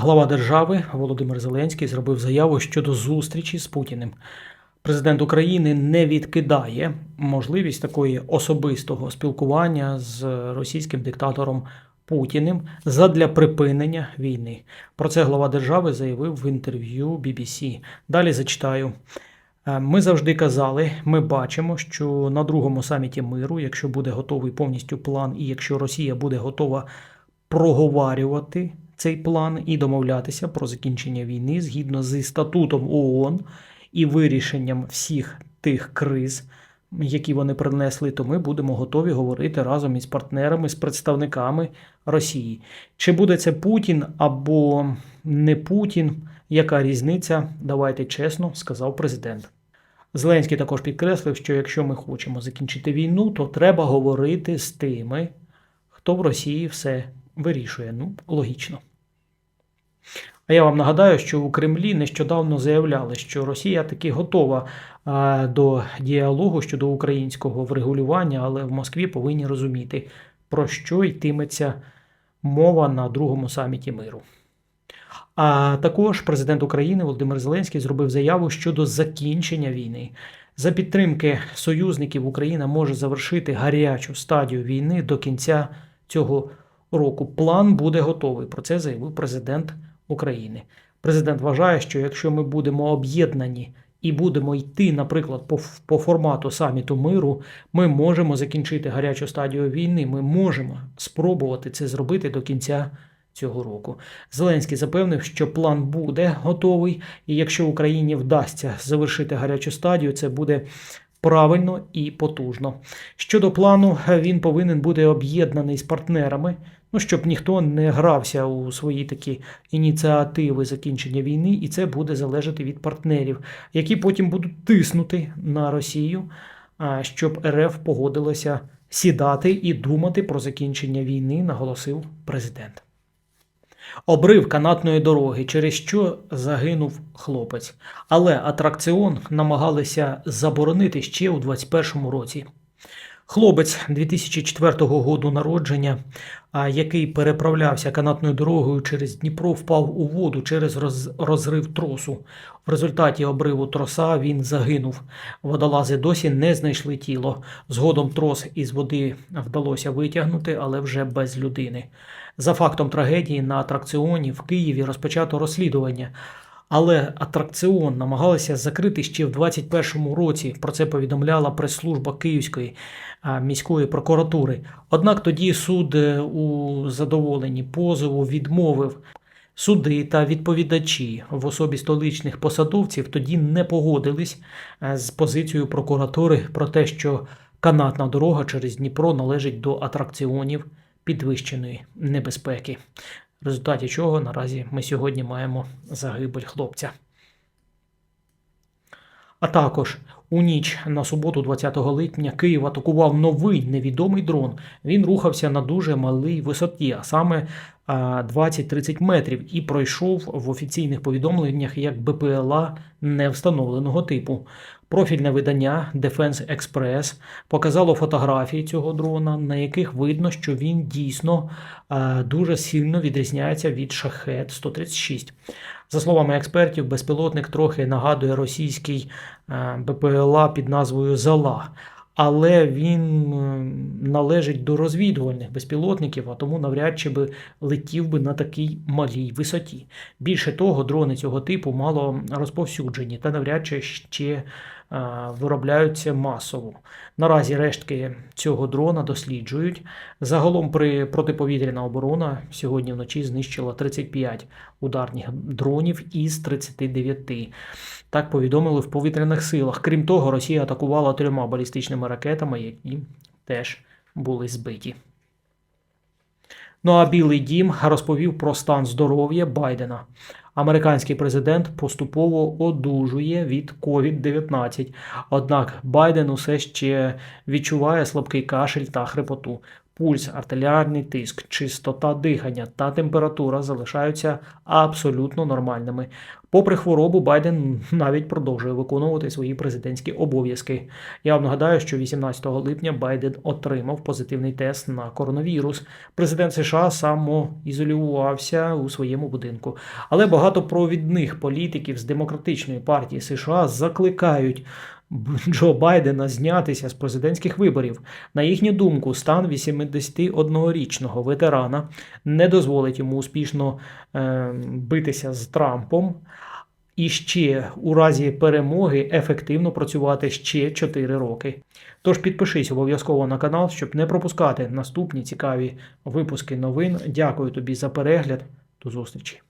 Глава держави Володимир Зеленський зробив заяву щодо зустрічі з Путіним. Президент України не відкидає можливість такої особистого спілкування з російським диктатором Путіним задля припинення війни. Про це глава держави заявив в інтерв'ю BBC. Далі зачитаю. Е, Ми завжди казали, ми бачимо, що на другому саміті миру, якщо буде готовий повністю план, і якщо Росія буде готова проговарювати цей план і домовлятися про закінчення війни згідно зі статутом ООН і вирішенням всіх тих криз, які вони принесли, то ми будемо готові говорити разом із партнерами, з представниками Росії. Чи буде це Путін або не Путін? Яка різниця? Давайте чесно, сказав президент. Зеленський також підкреслив, що якщо ми хочемо закінчити війну, то треба говорити з тими, хто в Росії все вирішує. Ну, логічно. А я вам нагадаю, що у Кремлі нещодавно заявляли, що Росія таки готова до діалогу щодо українського врегулювання, але в Москві повинні розуміти, про що йтиметься мова на другому саміті миру. А також президент України Володимир Зеленський зробив заяву щодо закінчення війни. За підтримки союзників Україна може завершити гарячу стадію війни до кінця цього року. План буде готовий. Про це заявив президент України. Президент вважає, що якщо ми будемо об'єднані і будемо йти, наприклад, по, по формату саміту миру, ми можемо закінчити гарячу стадію війни. Ми можемо спробувати це зробити до кінця цього року. Зеленський запевнив, що план буде готовий, і якщо Україні вдасться завершити гарячу стадію, це буде правильно і потужно. Щодо плану, він повинен бути об'єднаний з партнерами. Ну, щоб ніхто не грався у свої такі ініціативи закінчення війни, і це буде залежати від партнерів, які потім будуть тиснути на Росію, щоб РФ погодилося сідати і думати про закінчення війни, наголосив президент. Обрив канатної дороги, через що загинув хлопець. Але атракціон намагалися заборонити ще у 2021 році. Хлопець 2004 року народження, який переправлявся канатною дорогою через Дніпро, впав у воду через роз- розрив тросу. В результаті обриву троса він загинув. Водолази досі не знайшли тіло. Згодом трос із води вдалося витягнути, але вже без людини. За фактом трагедії на атракціоні в Києві розпочато розслідування. Але атракціон намагалися закрити ще в 2021 році. Про це повідомляла прес-служба Київської міської прокуратури. Однак тоді суд е, у задоволенні позову відмовив. Суди та відповідачі в особі столичних посадовців тоді не погодились е, з позицією прокуратури про те, що канатна дорога через Дніпро належить до атракціонів підвищеної небезпеки в результаті чого наразі ми сьогодні маємо загибель хлопця. А також у ніч на суботу, 20 липня, Київ атакував новий невідомий дрон. Він рухався на дуже малій висоті, а саме а, 20-30 метрів, і пройшов в офіційних повідомленнях як БПЛА невстановленого типу. Профільне видання Defense Express показало фотографії цього дрона, на яких видно, що він дійсно дуже сильно відрізняється від шахет 136. За словами експертів, безпілотник трохи нагадує російський е, БПЛА під назвою Зала. Але він е, належить до розвідувальних безпілотників, а тому навряд чи би летів би на такій малій висоті. Більше того, дрони цього типу мало розповсюджені та навряд чи ще виробляються масово. Наразі рештки цього дрона досліджують. Загалом при протиповітряна оборона сьогодні вночі знищила 35 ударних дронів із 39. Так повідомили в повітряних силах. Крім того, Росія атакувала трьома балістичними ракетами, які теж були збиті. Ну а Білий Дім розповів про стан здоров'я Байдена. Американський президент поступово одужує від COVID-19. Однак Байден усе ще відчуває слабкий кашель та хрипоту. Пульс, артеріальний тиск, чистота дихання та температура залишаються абсолютно нормальними. Попри хворобу, Байден навіть продовжує виконувати свої президентські обов'язки. Я вам нагадаю, що 18 липня Байден отримав позитивний тест на коронавірус. Президент США самоізолювався у своєму будинку. Але багато провідних політиків з демократичної партії США закликають Джо Байдена знятися з президентських виборів. На їхню думку, стан 81-річного ветерана не дозволить йому успішно е, битися з Трампом. І ще у разі перемоги ефективно працювати ще 4 роки. Тож підпишись обов'язково на канал, щоб не пропускати наступні цікаві випуски новин. Дякую тобі за перегляд. До зустрічі!